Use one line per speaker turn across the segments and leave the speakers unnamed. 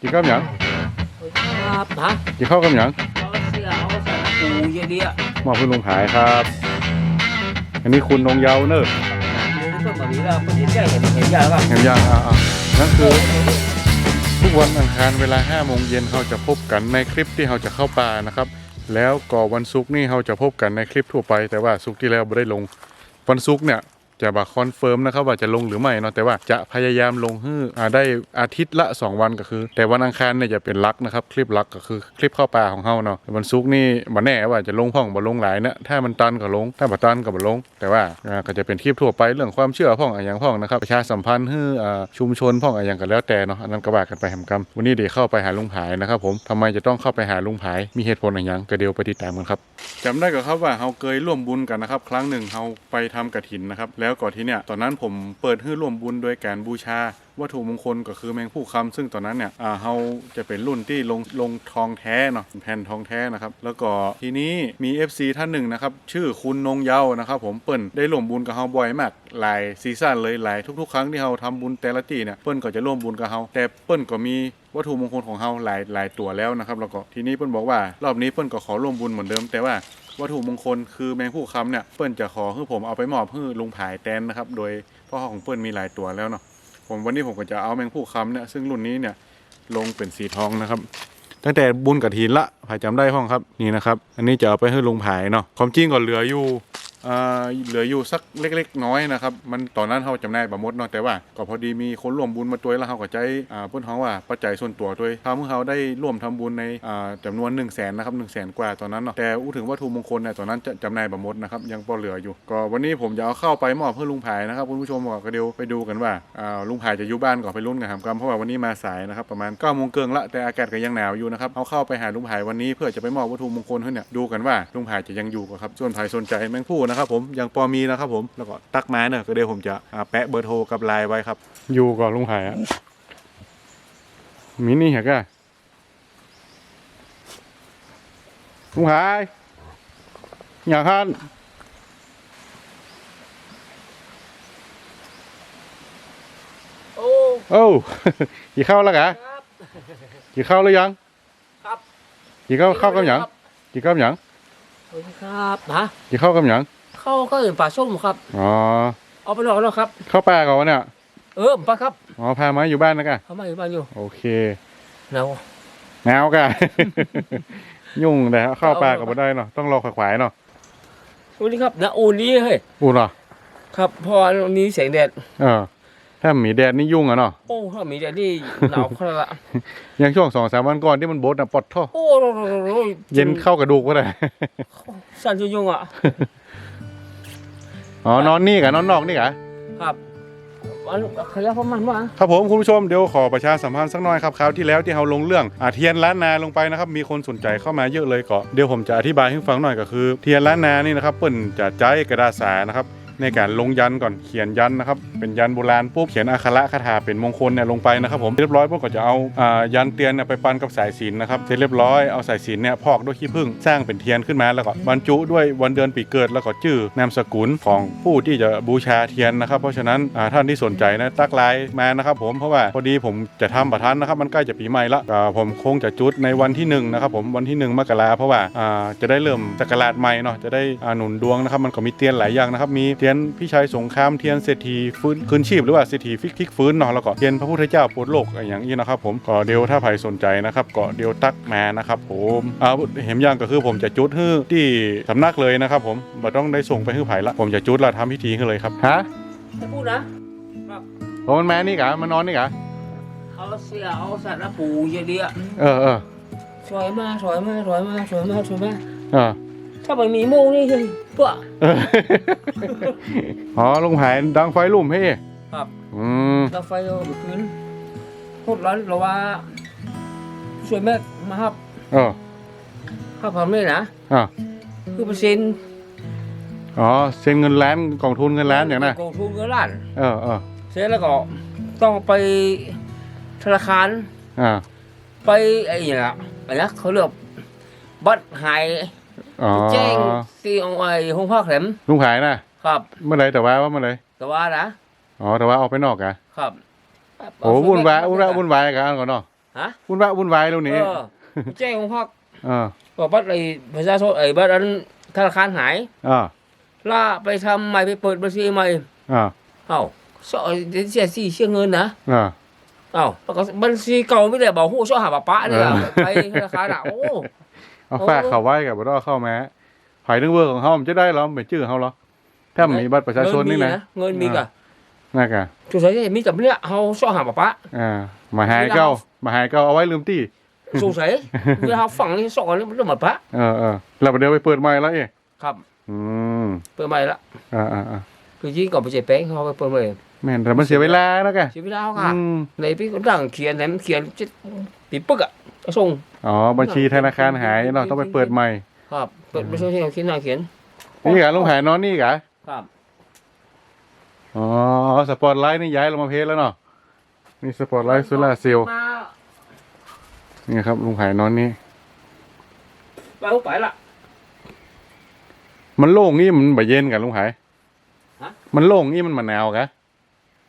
กินข้าวหยัง
ครับฮะ
กินข้าวกับหยัง
เอาเสียเอาสารปูเยอะเดียว
มอบเพื่อลุงหายครับ อันนี้คุณนงเยาวเนอะ
มึงเพิ่งแบบนี้แล้วมันใหญ่เห็นเห็นใหญ่ป่ะ
เห็นยังอ่าๆนั่นคือ ทุกวันอังคารเวลา5โมงเย็นเราจะพบกันในคลิปที่เราจะเข้าป่านะครับ แล้วก่อวันศุกร์นี่เราจะพบกันในคลิปทั่วไป แต่ว่าศุกร์ที่แล้วไม่ได้ลง วันศุกร์เนี่ย จะมาคอนเฟิร์มนะครับว่าจะลงหรือไม่เนาะแต่ว่าจะพยายามลงให้อ่าได้อาทิตย์ละ 2 วันก็คือ แต่วันอังคารเนี่ยจะเป็นลักนะครับคลิปลักก็คือคลิปเข้าป่าของเฮาเนาะวันศุกร์นี่บ่แน่ว่าจะลงพ่องบ่ลงหลายนะถ้ามันตันก็ลง ถ้าบ่ตันก็บ่ลง แต่ว่าอ่าก็จะเป็นคลิปทั่วไปเรื่องความเชื่อพ่องอะไรอย่างพ่องนะครับประชาสัมพันธ์ให้อ่าชุมชนพ่องอะไรอย่างก็แล้วแต่เนาะอันนั้นก็ว่ากันไปแหมกรรมวันนี้เดี๋ยวเข้าไปหาลุงผายนะครับผมทำไมจะต้องเข้าไปหาลุงผายมีเหตุผลอะไรอย่างก็เดี๋ยวไปติดตามกันครับจำได้ก็ครับว่าเราเคยร่วมบุญกันนะครับครั้งหนึ่งเราไปทำกระถินนะครับแแล้วก่อนที่เนี่ยตอนนั้นผมเปิดให้ร่วมบุญโดยการบูชาวัตถุมงคลก็คือแมงผู้คำซึ่งตอนนั้นเนี่ยอ่าเราจะเป็นรุ่นที่ลงลงทองแท้เนาะแผ่นทองแท้นะครับ แล้วก็ทีนี้มี FC ท่านหนึ่งนะครับ ชื่อคุณนงเยานะครับ ผมเปิ้ลได้ร่วมบุญกับเราบ่อยมากหลายซีซั่นเลยหลายทุกๆ ครั้งที่เราทำบุญแต่ละทีเนี่ยเปิ้ลก็จะร่วมบุญกับเราแต่เปิ้ลก็มีวัตถุมงคลของเราหลายหลายตัวแล้วนะครับ แล้วก็ทีนี้เปิ้ลบอกว่ารอบนี้เปิ้ลก็ขอร่วมบุญเหมือนเดิม แต่ว่า วัตถุมงคลคือแมงผู้คำเนี่ยเปิ้นจะขอให้ผมเอาไปมอบให้ลุงผายแตนนะครับ โดยพ่อของเปิ้นมีหลายตัวแล้วเนาะผมวันนี้ผมก็จะเอาแมงผู้คำเนี่ยซึ่งรุ่นนี้เนี่ยลงเป็นสีทองนะครับ ตั้งแต่บุญกับทีนละผายจำได้ห้องครับนี่นะครับ อันนี้จะเอาไปให้ลุงผายเนาะความจริงก็เหลืออยู่ เหลืออยู่สักเล็ก ๆ น้อยนะครับ มันตอนนั้นเขาจำได้ประมดเนาะแต่ว่าก็พอดีมีคนร่วมบุญมาตัวแล้วเขาก็ใจอ่าเพื่อนเขาว่าปัจจัยส่วนตัวด้วยทำให้เขาได้ร่วมทำบุญในอ่าจำนวน1นึ่งแสนนะครับหนึ่งแสนกว่าตอนนั้นเนาะแต่อู้ถึงวัตถุมงคลเนี่ยตอนนั้นจะจำได้ประมดนะครับยังพอเหลืออยู่ ก็วันนี้ผมจะเอาเข้าไปมอบเพื่อลุงผายนะครับคุณผู้ชมก็เดี๋ยวไปดูกันว่าอ่าลุงผายจะอยู่บ้านก่อนไปรุ่นกันทำกรรมเพราะว่าวันนี้มาสายนะครับประมาณ9ก้าโมงเกิงละแต่อากาศก็ยังหนาวอยู่นะครับเอาเข้าไปหาลุงผายวันนี้เพื่อจะไปมอบวัตถุมงคลให้เนี่ยดูกันว่าลุงผายจะยังอยู่กับครับส่วนใครสนใจแมงผู้นะครับผมยังพอมีนะครับผมแล้วก็ตักมาเนี่ยก็เดี๋ยวผมจะอ่าแปะเบอร์โทรกับไลน์ไว้ครับ อยู่ก่อนลุงผายอะมินี่เหรอแกลุงผายอยากฮัน
โอ้
โอ้กี่ข้าวแล้วกะ
ครับ
กี่ข้าวหรือยัง
ครับ
กี่ข้าวข้าวกับหยังกี่ข้าวกับหยัง
สวัสดีครับฮะ
กี่ข้าวกับหยัง
เข้าก็อื่นป่าส้มครับ
อ๋อ
เอาไปหลอกแล้วครับ
เข้าป่าก่อนวะเนี่ย
เออไปครับ
อ๋อ พามาอยู่บ้านนะกะ
เขามาอยู่บ้านอยู่
โอเค
เรา
หนาวกะยุ่งแต่เข้าป่าก็บ่ได้เนาะ ต้องรอขวายๆเนาะ
สวัสดีครับนะอูนี้เฮ้ย
อูเหรอ
ครับ พออันนี้เสียงแดด
เออ ถ้าหมีแดดนี่ยุ่งอะเนาะ
โอ้ ถ้ามีแดดนี่หนาวขนาดละ
อย่างช่วงสองสามวันก่อนที่มันบดนะปอดท่อ
โอ้โห
เย็นเข้ากระดูกก็ได้
สั่นยุ่งๆอะ
อ๋อนอนนี่กะนอนนอกนี่กะ
ครับอันขยับประมาณว่า
ครับผมคุณผู้ชมเดี๋ยวขอประชาสัมพันธ์สักหน่อยครับคราวที่แล้วที่เราลงเรื่องอาเทียนล้านนาลงไปนะครับมีคนสนใจเข้ามาเยอะเลยก็เดี๋ยวผมจะอธิบายให้ฟังหน่อยก็คือ เทียนล้านนานี่นะครับเปิ้นจะใจกระดาษสานะครับ ในการลงยันก่อนเขียนยันนะครับเป็นยันโบราณปุ๊บเขียนอักขระคาถาเป็นมงคลเนี่ยลงไปนะครับผมเรียบร้อยปุ๊บก็จะเอาอ่ายันเตียนเนี่ยไปปั้นกับสายสิญจนะครับเสร็จเรียบร้อยเอาสายสิญจนเนี่ยพอกด้วยขี้ผึ้งสร้างเป็นเทียนขึ้นมาแล้วก็บรรจุด้วยวันเดือนปีเกิดแล้วก็ชื่อนามสกุลของผู้ที่จะบูชาเทียนนะครับ เพราะฉะนั้นอ่าท่านที่สนใจนะตักไลน์มานะครับผมเพราะว่าพอดีผมจะทำประทันนะครับมันใกล้จะปีใหม่ละผมคงจะจุดในวันที่หนึ่งนะครับผมวันที่หนึ่งมกราเพราะว่าอ่าจะได้เริ่มจักราชใหม่เนาะจะได้อ่าหนุนดวงนะครับมันก็มีเทียนหลายอย่างนะครับมีเทียนพี่ชัยสงครามเทียนเศรษฐีฟื้นคืนชีพหรือว่าเศรษฐีฟิกทิกฟื้นเนาะแล้วก็เทียนพระพุทธเจ้าโปรดโลกอะไรอย่างนี้นะครับผมก็เดี๋ยวถ้าใครสนใจนะครับก็เดี๋ยวตักมานะครับผมอ่าเห็นอย่างก็คือผมจะจุดให้ที่สำนักเลยนะครับผมบ่ต้องได้ส่งไปให้ไผ่ละผมจะจุดแล้วทำพิธีให้เลยครับฮะ
จะพูดนะ
โอ้มันแม่นี่กะมันนอนนี่กะ
เอาเสียเอาสารปูเยอะเดียว
เออเออ
สวยมากสวยมากสวยมากสวยมากสวยมาก
เออ
ถ้าไม่มีโมงนี่คือเปล่า
เอออ๋อลุงหายดังไฟลุ่มให้
ครับ
อืม
เราไฟเอาไปคืนพูดร้อนเราว่าสวยมากมาครับ
เออ
ข้าวผัดไม่นะ
อะ
คือเปอร์เซ็นต์
อ๋อเซ็นเงินล้านกองทุนเงินล้านอย่างนั้น
กองทุนเงินล้าน
เออเออ
เสร็จแล้วก็ต้องไปธนาคาร
อ่า
ไปไอ้เนี่ยอะไรนะเขาเรียกบัตรหาย
อ๋อ
แจ้งที่เอาไอ้ห้องพักแหลม
ลุงหายนะครับ เมื่อไรแต่ว่าว่าเมื่อไร
แต่ว่านะ
อ๋อแต่ว่าออกไปนอกอะ
ครับ
โอ้วุ่นวายวุ่นวายวุ่นวายกันก่อนเนาะ
ฮะ
วุ่นวายวุ่นวายตรง
เอ
นี้
อแจ้งของพ่อ
เออ
บอกบัตรไอ้ประชาชนไอ้บัตรอันธนาคารหาย
เออ
ล่าไปทำใหม่ไปเปิดบัญชีใหม่
เออ
เอ้าสอเดี๋ยวเสียสี่เชื่อเงินนะ
เออ
เอ้าแล้วก็บัญชีเก่าไม่ได้บอกหู้ช่อหาปะปะเนี่ย
เออ
ไปธนาคารอะโอ้
เอา
โอ้
ฝากเขาไว้กับบ่ต้องเข้าแม้ภายถึงเวอร์ของเขามันจะได้เหรอเป็นชื่อเขาเหรอถ้ามีบัตรประชาชนนี่นะ
เงินมีกะ
น่ากะ
ทุกสายมีแต่เนี่ยเขาช่อหาปะปะ
อ่ามาหายเก้ามาหายเก้าเอาไว้ลืมตี้
สงสัยเวลาเขาฝังนี่สองอันนี้มันเรื่องหมดปะ
เออเออเราเดี๋ยวไปเปิดใหม่แล้วเอ๊ะ
ครับ
อืม
เปิดใหม่ละ
อ่าอ่าอ่า
คือยิ่งก่อนไปเจ็บแป้งเขาไปเปิดใหม่
แม่นแต่มันเสียเวลานะแก
ชีวิตเราค่ะ
อืม
ในพี่ก็ดังเขียนไหนมันเขียนจะปีปึ๊กอะ ก็ส่ง
อ๋อบัญชีธนาคารหายเราต้องไปเปิดใหม่
ครับเปิดไม่ใช่ที่เขาเขียนหน้าเขียน
นี่กะลุงหายนอนนี่กะ
ครับ
อ๋อสปอร์ตไลท์นี่ย้ายลงมาเพจแล้วเนาะนี่สปอร์ตไลท์โซล่าร์เซลล์
มา
นี่ครับลุงหายนอนนี่
ไปไปละ
มันโล่งนี่มันบ่เย็นกันลุงหาย
ฮะ
มันโล่งนี่มันมะนาวกะ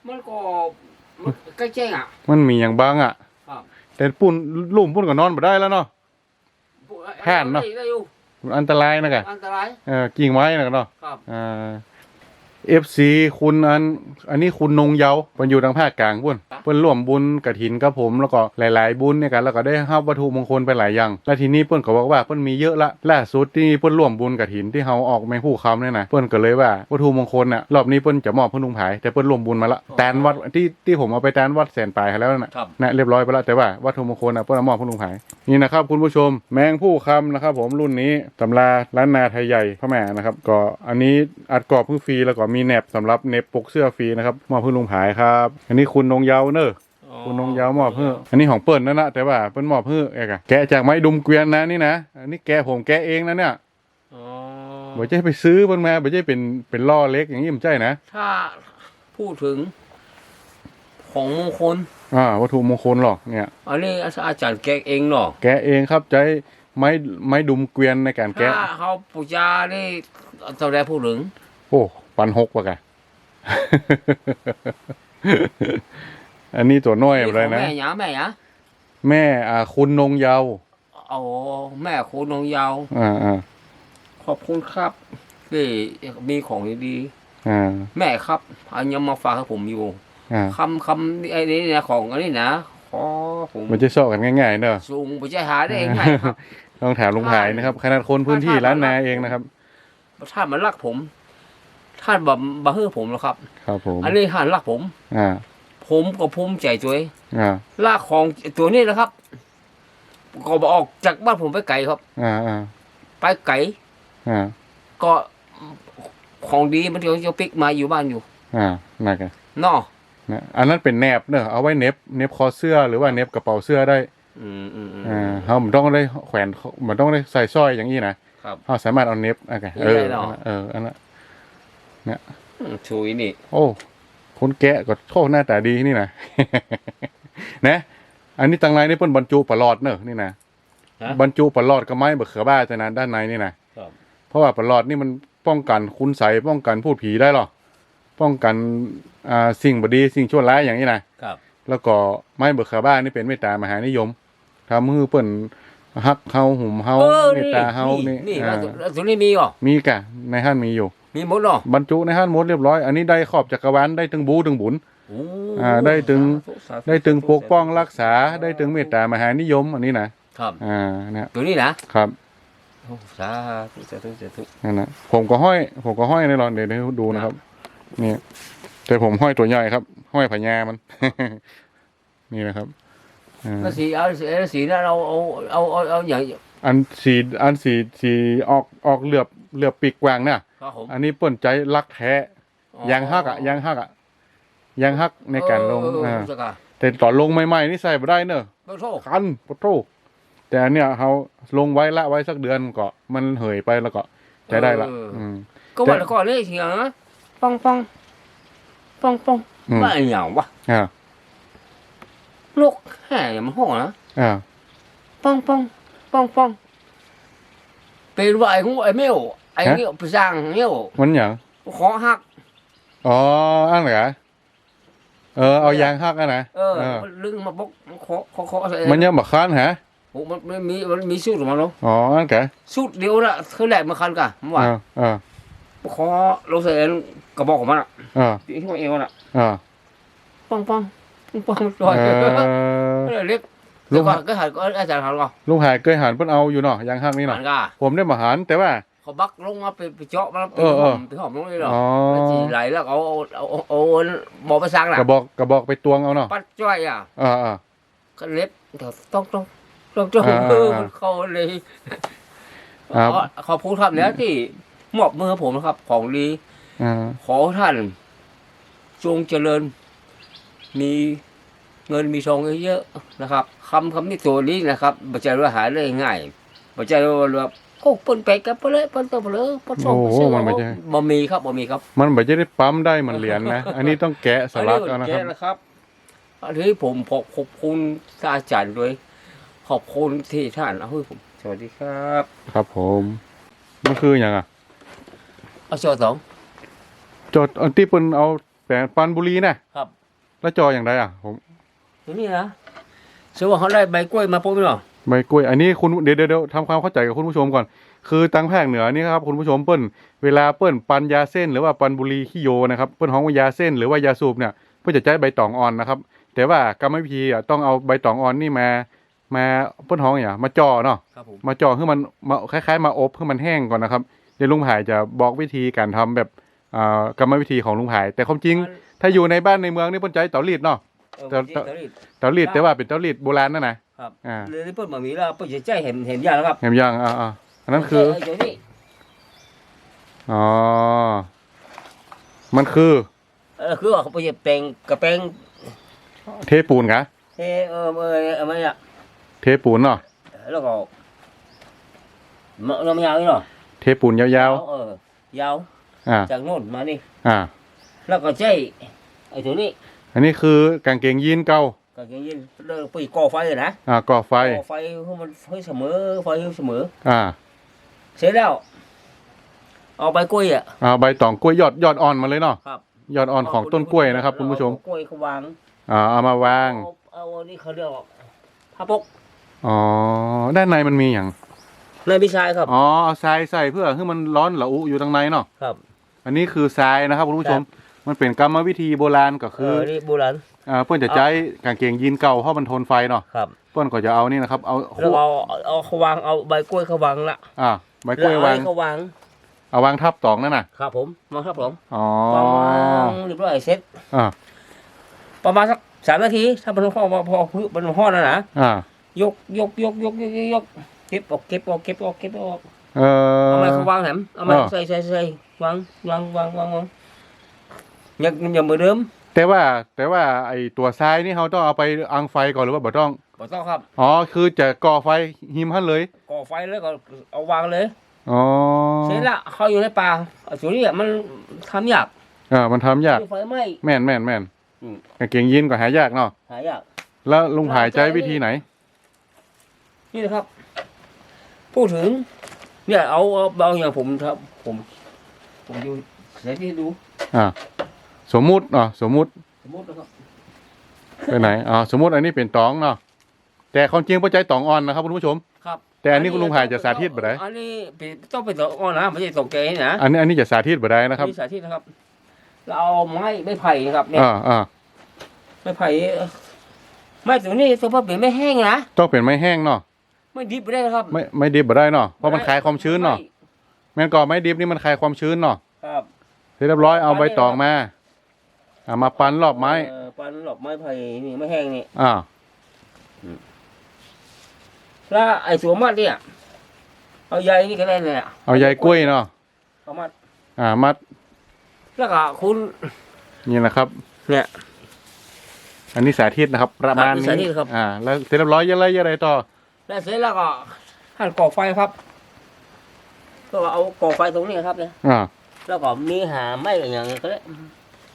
มันก็มันใกล้แจ้งอะ
มันมีอย่างบ้างอะ
ครับ
แต่ปุ่นลุ่มปุ่นก็นอนบ่ได้แล้วเนาะ แผ่นเนอะ
ได้อยู่
มันอันตรายนะกะ
อันตราย
เออกิ่งไม้นะกะเนาะ
ครับ
อ่า เอฟซีคุณอันอันนี้คุณนงเยาว์เพิ่นอยู่ทางภาคกลางพุ่นเพิ่นร่วมบุญกระถินกับผมแล้วก็หลาย ๆ บุญเนี่ยกันแล้วก็ได้รับวัตถุมงคลไปหลายอย่าง และทีนี้เพิ่นก็บอกว่าเพิ่นมีเยอะละล่าสุดที่เพิ่นร่วมบุญกระถินที่เฮาออกแมงผู้คำเนี่ยนะเพิ่นก็เลยว่าวัตถุมงคลน่ะรอบนี้เพิ่นจะมอบเพิ่นลุงผายแต่เพิ่นร่วมบุญมาละแตนวัดที่ที่ผมเอาไปแตนวัดแสนปลายให้แล้วน่ะ
ครับ
นะเรียบร้อยไปแล้วแต่ว่าวัตถุมงคลนะเพื่อนเอามอบเพื่อนลุงผายนี่นะครับคุณผู้ชมแมงผู้คำนะครับผมรุ่นนี้ตำราล้านนาไทยใหญ่พระแม่นะครับก็อันนี้อัดกรอบเพื่อฟรีแล้วก็มีแหนบสำหรับเน็บปกเสื้อฟรีนะครับมอบเพื่อนลุงผายครับ อันนี้คุณนงเยาวเนอะคุณนงเยาวมอบเพื่ออันนี้ของเปิ้ลนั่นนะแต่ว่าเปิ้ลมอบเพื่อเอกอะแกะจากไม้ดุมเกวียนนะนี่นะอันนี้แกะผมแกะเองนะเนี่ย
อ๋อ
บ่ใช่ไปซื้อเปิ้ลมาบ่ใช่เป็นเป็นล่อเล็กอย่างนี้มันใช่นะ
ถ้าพูดถึง ของมงคล
อ่าวัตถุมงคลหรอกเนี่ย
อันนี้อาจารย์แกะเองเนาะ
แกะเองครับใช้ไม้ไม้ดุมเกวียนในการ
ถ้า
แกะ
เขาปูจานี่ตอนแรกพูดถึง
โอ้ ปันหกว่ะกะ อันนี้ตัวน้อยอะไรนะ
แม่หยาแม่หยา
แม่อ่าคุณนงเยาว์
โอ้แม่คุณนงยาว
อ่าอ่า
ขอบคุณครับที่มีของดี
อ่า
ๆแม่ครับอันยังมาฝากให้ผมอยู่
อ่า
คำคำไอ้นี่นะของอันนี้นะขอผม
มันจะชอบกันง่ายๆเนอะ
สูงไปจะหาได้ง่ายครับ
ต้องถามลุงผายนะครับขนาดคนพื้นที่ร้านนาเองนะครับ
ท่านมันรักผม ท่านแบบบะเฮือผมแล้วครับ
ครับผม
อันนี้ท่านรักผม
อ่า
ผมก็ภูมิใจตัวเอง
อ่า
ลากของตัวนี้นะครับ ก็บออกจากบ้านผมไปไกลครับ
อ่าอ่า
ไปไกล
อ่า
ก็ของดีมันเดี๋ยวจะปิกมาอยู่บ้านอยู่
อ่าน่ากัน
เนาะ
นะอันนั้นเป็นแนบเนอะเอาไว้เน็บเน็บคอเสื้อหรือว่าเน็บกระเป๋าเสื้อได้
อืมอืมอืม
อ่าเขามันต้องได้แขวนมันต้องได้ใส่สร้อยอย่างนี้นะครับ เขาสามารถเอาเน็บอะเออ
ได้เหรอ
เอออันนั้น
อืมชุยนี่
โอ้ คนแกะก็โชคหน้าตาดีนี่นะ นะอันนี้ตังไรนี่เปิ้นบรรจุปลอดเนอะนี่นะ
ฮะ
บรรจุปลอดก็ไม้บะเขือบ้าแต่นะด้านในนี่นะครับเพราะว่าปลอดนี่มันป้องกันคุณใสยป้องกันพูดผีได้หรอป้องกันอ่าสิ่งบดีสิ่งชั่วร้ายอย่างนี้นะครับ แล้วก็ไม้บะเขือบ้านี่เป็นเมตตามหานิยมทำให้เปิ้นฮักเฮาหุ่มเฮา
เออ
เมต
นี่
ตาเฮานี่
นี่
อ่า
แล้วตัวนี้มีเหรอ
มีกะในห้านมีอยู่
มีหมดเหรอบ
รรจุในห้านหมดเรียบร้อย อันนี้ได้ขอบจักรวาลได้ถึงบูถึงบุญ
โอ้
อ่าได้ถึง
สาธุสาธุ
ได้ถึงปกป้องรักษาได้ถึงเมตตามหานิยม อันนี้นะครับอ่านะ
ตัวนี้นะครับโอ้สาธุสาธุสาธุ
นั่นนะผมก็ห้อย ผมก็ห้อยในรอนเดี๋ยวให้ดูนะครับนี่แต่ผมห้อยตัวใหญ่ครับ ห้อยพญามัน นี่นะครับอ่า
แล้วสีเอาสีเอาสีนั้นเราเอาเอาเอาเอาอย่าง
อันสีอันสีสีออกออกเหลือบเหลือบปีกกวางเนี่ย
ครับผม
อันนี้เปิ้นใจรักแท้ยางฮักอะยางฮักอะยางฮักในการลง
เออเออ
อ่า
เจ้าค่ะ
แต่ตอนลงใหม่ๆนี่ใส่ไม่ได้เนอะ
โอ้โห
คันปะโตแต่อันเนี่ยเขาลงไว้ละไว้สักเดือนก็มันเหยไปแล้วก็ใช้ได้ละอืม
ก็ว่าแล้วก็เลยเสียงนะป้องป้องป้องป้อง
อืม
ว่าอะไรอย่างวะ
อ่า
ลูกแห่มันห้องนะ
อ่า
ป้องป้อง ป้องป้องเป็นว่าไอ้ของไอ้เมี่ยวไอ้เมี่ยวไปสร้างเมี่ยว
มันอย่าง
ขอหัก
อ๋ออันเหรอเออเอายางหักอะนะ
เออ
เออ
มันลึงมาบกเคาะเคาะเคาะใส่
มันยังบักคันฮะ
โอ้มันมันมีมันมีสูตรของมันเนาะ
อ๋อนั่นแก
สูตรเดียวน่ะคือแหลกมาคันกะมันว่า
เออเออ
เคาะเราใส่กระบอกของมันอะ
เออ
ที่มันเอวน่ะ
เออ
ปังปังปังปังลอย
เอ
ก็
อ
เลยเรียก
ลุ
ลู
ง
กก็หันก็อาจารย์หันก็
ลุงหายเคยหันเพิ่นเอาอยู่เนาะยางหักนี่
หั
เนาะ
นก็
ผมได้มาหันแต่ว่า
เขาบักลงมาไปไปเจาะมาไป
เออ
ห
เอ
อ
อ
มไปหอมลงเลยเหรอ
อ๋อ
ไปจีไหลแล้วเอาเอาเอาเอาเอาบอกไปสั่งน่ะ
กระบอกกระบอกไปตวงเอาเนาะ
ปัดจ้อยอะ
อ่าอ่า
ก็เล็บเดี๋ยวต้องต้องต้องต้อง
อ่า
เออมันเขาเลย
ครับ
ขอขอบคุณครับแล้วที่มอบมือให้ผมนะครับ ของดี
อ่า
ขอท่านจงเจริญ มี เงินมีทองเยอะๆนะครับคำคำนี้ตัวนี้นะครับบัจจัยว่าหาได้ง่ายบัจจัยว่าแบบโอ้ปนไปกับไปเลยปนตัวไปเลยปนส่ง
โอ้
ไป
โห
ซื้อ
มันไม่ใช่
บ่มีครับบ่มีครับ
มันไม่ได้ปั๊มได้เหมันเหรียญนะ อันนี้ต้องแกะสลักเอานะค
แก
รับ
นะครับอันนี้ผมขอบขอบคุณอาจารย์ด้วย ขอบคุณที่ท่านเอาให้ผม สวัสดีครับ
ครับผมมันคืออย่างอะ
เอาจอสอง
จอดอันที่เปิ้นเอาแปะปันบุรีนะครับ แล้วจออย่างไรอะผม
ตัวนี้นะเชื่อว่าเขาได้ใบกล้วยมาปุ๊บเนาะ
ใบกล้วยอันนี้คุณเดี๋ยวเดี๋ยวเดี๋ยวทำความเข้าใจกับคุณผู้ชมก่อน คือตังภาคเหนือนี่ครับคุณผู้ชมเปิ้นเวลาเปิ้นปันยาเส้น หรือว่าปันบุรีขี้โยนะครับเปิ้นห้องว่ายาเส้นหรือว่ายาสูบเนี่ยเพื่อจะใช้ใบตองอ่อนนะครับ แต่ว่ากรรมวิธีอะต้องเอาใบตองอ่อนนี่มามาเปิ้นห้องอย่างมาจ่อเนาะ
ครับผม
มาจ่อให้มันมาคล้ายๆ มาอบให้มันแห้งก่อนนะครับเดี๋ยวลุงผายจะบอกวิธีการทำแบบอ่ากรรมวิธีของลุงผาย แต่ความจริง ถ้าอยู่ในบ้านในเมืองนี่เปิ้นใช้เตารีดเนาะ
เออ
แต่
จริงตัวนี้
เตารีดแต่ว่าเป็นเตารีดโบราณนั่นนะครับอ่า
เลยเปิดมามีแล้วเปิดจะใจเห็นเห็นยาแล้วครับ
เห็นยังอ่าอ่าอันนั้นคือ
ไตัวนี้
อ๋อมันคือ
เออคือว่าเขาไปจะแต่งกระแปง
เทปูนกะ
เออเออเออเออไม่อะ
เทปูนเนาะ
แล้วก็มะเราไม่ยาวนี่เนาะ
เทปูนยาว
เออยาว
ๆอ่า
จากโน่นมานี่
อ่า
แล้วก็ใจไอ้ตัวนี้
อันนี้คือกางเกงยีนเก่า
ก็ยังยินเลิกไปก่อไฟเลยนะ
อ่าก่อไฟ
ก่อไฟให้มันให้เสมอไฟให้เสมอ
อ่า
เสร็จแล้ว เอาใบกล้วยอะ
อ่าใบตองกล้วยยอดยอดอ่อนมาเลยเนาะ
ครับ
ยอดอ่อนของต้นกล้วยนะครับคุณผู้ชม
เอากล้วยเขาวาง
อ่าเอามาวาง
เอาเอาอันนี้เขาเรียกว่าผ้าปก
อ๋อด้านในมันมีอย่าง
ในพี่ชายครับ
อ๋อเอาทรายใส่เพื่อให้มันร้อนละอุอยู่ตรงในเนาะ
ครับ
อันนี้คือทรายนะครับคุณผู้ชม มันเป็นกรรมวิธีโบราณก็
เอ
คือ
อนี่โบราณ
อ่าเพื่อนจะใช้กางเกงยีนเก่าเพราะมันทนไฟเนาะ
ครับ
เพื่อนก็จะเอานี่นะครับ เอา
แล้วเอาเอาเขาวางเอาใบกล้วยเขาวางละ
อ่าใบกล้วย
แอ
วาง
อันนี้เขาวาง
เอาวางทับตองนั่นน่ะ
ครับ ผมวางครับผม
อ๋อ
วางเรียบร้อยเสร็จ
อ่า
ประมาณสักสามนาทีถ้ามันพอพอพอพื้นมันพอแล้วนะ
อ่า
ยกยกยกยกยกยกยกเก็บออกเก็บออกเก็บออกเก็บออก
เออ
เอาไม้เขาวางแหมเอาไม้
อ่า
ใส่ใส่ใส่วางวางวางวางวาง ยังยังเหมือนเดิม
แต่ว่าแต่ว่าไอตัวทรายนี่เขาต้องเอาไปอังไฟก่อนหรือว่าบ่ต้อง
บ่ต้องครับ
อ๋อคือจะก่อไฟหิมหั่นเลย
ก่อไฟแล้วก็เอาวางเลย
อ๋อ
เสร็จละเขาอยู่ในป่าเอาส่วนนี้มันทำยาก
อ่ามันทำยาก
ไฟไหม้
แม่นแม่นแม่น
อืม
กางเกงยีนก็หายากเนาะ
หายาก
แล้วลุงผายใจวิธีไหน
นี่นะครับ พูดถึง เนี่ยเอาเอาเอาอย่างผมครับ ผม ผมดูเดี๋ยวที่ดู
อ่า สมมุติเนาะสมมุติ
สมมตินะครับ
ไปไหนอ๋อสมมุติอันนี้เป็นตองเนาะแต่ความจริงปัจจัยตองอ่อนนะครับคุณผู้ชม
ครับ
แต่อันนี้คุณลุงผายจะสาธิตบ่ได้
อันนี้เป็นต้องเป็นตัวอ่อนนะไม่ใช่ตกใจนะ
อันนี้อันนี้จะสาธิตบ่ได้นะครับ
นี่สาธิตนะครับ เราเอาไม้ไม้ไผ่นะครับเนี่ย
อ่าอ่า
ไม้ไผ่ไม้ตัวนี้ตัวพ่อเปลี่ยนไม่แห้งนะ
ต้องเป็นไม้แห้งเนาะ
ไม่ดิบไม่ได้นะครับ
ไม่ไม่ดิบบ่ได้เนาะเพราะมันคลายความชื้นเนาะแม่นก่อไม้ดิบนี่มันคลายความชื้นเนาะ
ครับ
เสร็จเรียบร้อยเอาใบตองมาเอามาปั้นรอบไม้
เอ่อปันหลอกไม้ไผ่นี่ไม่แห้งนี่
อ่า
แล้วไอ้ตัวมัดเนี่ยเอาใยนี่ก็ได้เลยอะ
เอาใยกล้วยเนาะ
เอามัด
อ่า มัด
แล้วก็คุณ
นี่นะครับ
เนี่ย
อันนี้สาธิตนะครับ ประมาณ
ครับ
นี้
สาธิตครับ
อ่า แล้วเสร็จเรียบร้อยยังไงยังไงต่อ
แล้วเสร็จแล้วก็หั่นก่อไฟครับก็เอาก่อไฟตรงนี้ครับเนี่ย
อ่า
แล้วก็มีหาไม้อย่างเงี้ยก็ได้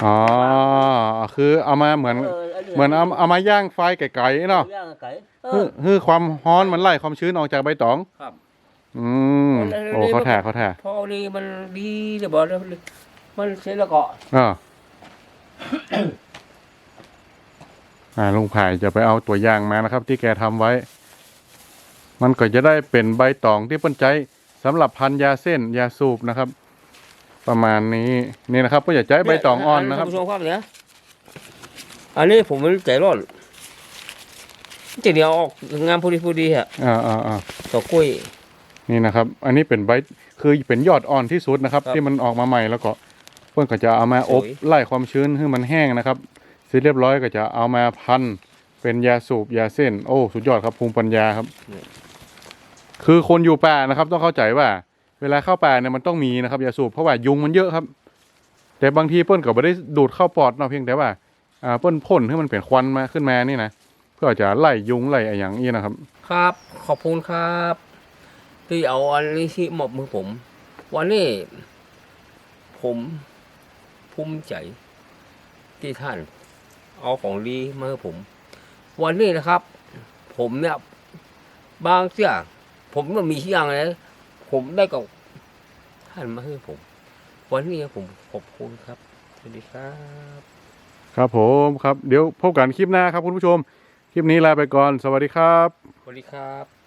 อ๋อ คือเอามาเหมือน
เออ
เหมือนเอาเอามาย่างไฟไก่ๆเนาะ
ย่างไก่เอ
ฮื
อ
อฮือความร้อนมันไล่ความชื้นออกจากใบตอง
ครับ
อืมโอ้เขาแท้เขาแท้
พอดีมันดีเดี๋ยวบอกแล้วมันเสร็จแล้วก็
อ่าอ่าลุงไผ่จะไปเอาตัวอย่างมานะครับ ที่แกทำไว้ มันก็จะได้เป็นใบตองที่เปิ้นใจสำหรับพันยาเส้นยาสูบนะครับ ประมาณนี้นี่นะครับก็อย่าใจใบตองอ่อนนะครับ
ท่านผู้ชมครับเนี่ยอันนี้ผมไม่ใจร้อนจะเดี๋ยวออกงานพอดีพอดีฮะ
อ่าอ่าอ่า
ต่อกล้วย
นี่นะครับ อันนี้เป็นใบคือเป็นยอดอ่อนที่สุดนะครับ
ครับ
ที่มันออกมาใหม่แล้วก็เพื่อนก็จะเอามาอบ
สวย
ไล่ความชื้นให้มันแห้งนะครับเสร็จเรียบร้อยก็จะเอามาพันเป็นยาสูบยาเส้น โอ้ สุดยอดครับภูมิปัญญาครับ คือคนอยู่ป่านะครับ ต้องเข้าใจว่า เวลาเข้าป่าเนี่ยมันต้องมีนะครับยาสูบเพราะว่ายุงมันเยอะครับ แต่บางทีเปิ้นก็ไม่ได้ดูดเข้าปอดเนาะเพียงแต่ว่าอ่าเปิ้นพ่นให้มันเป็นควันมาขึ้นมานี่นะเพื่อจะไล่ยุงไล่อะไรอย่างนี้นะครับ
ครับ ขอบคุณครับ ที่เอาอันนี้ที่มอบมือผม วันนี้ผมภูมิใจที่ท่าน เอาของดีมาให้ผม วันนี้นะครับ ผมเนี่ย บางเสียผมมันมีที่อย่างเลย ผมได้กับท่านมาให้ผม วันนี้ผมขอบคุณครับ สวัสดีครับ
ครับผมครับ เดี๋ยวพบกันคลิปหน้าครับคุณผู้ชม คลิปนี้ลาไปก่อน สวัสดีครับ
สวัสดีครับ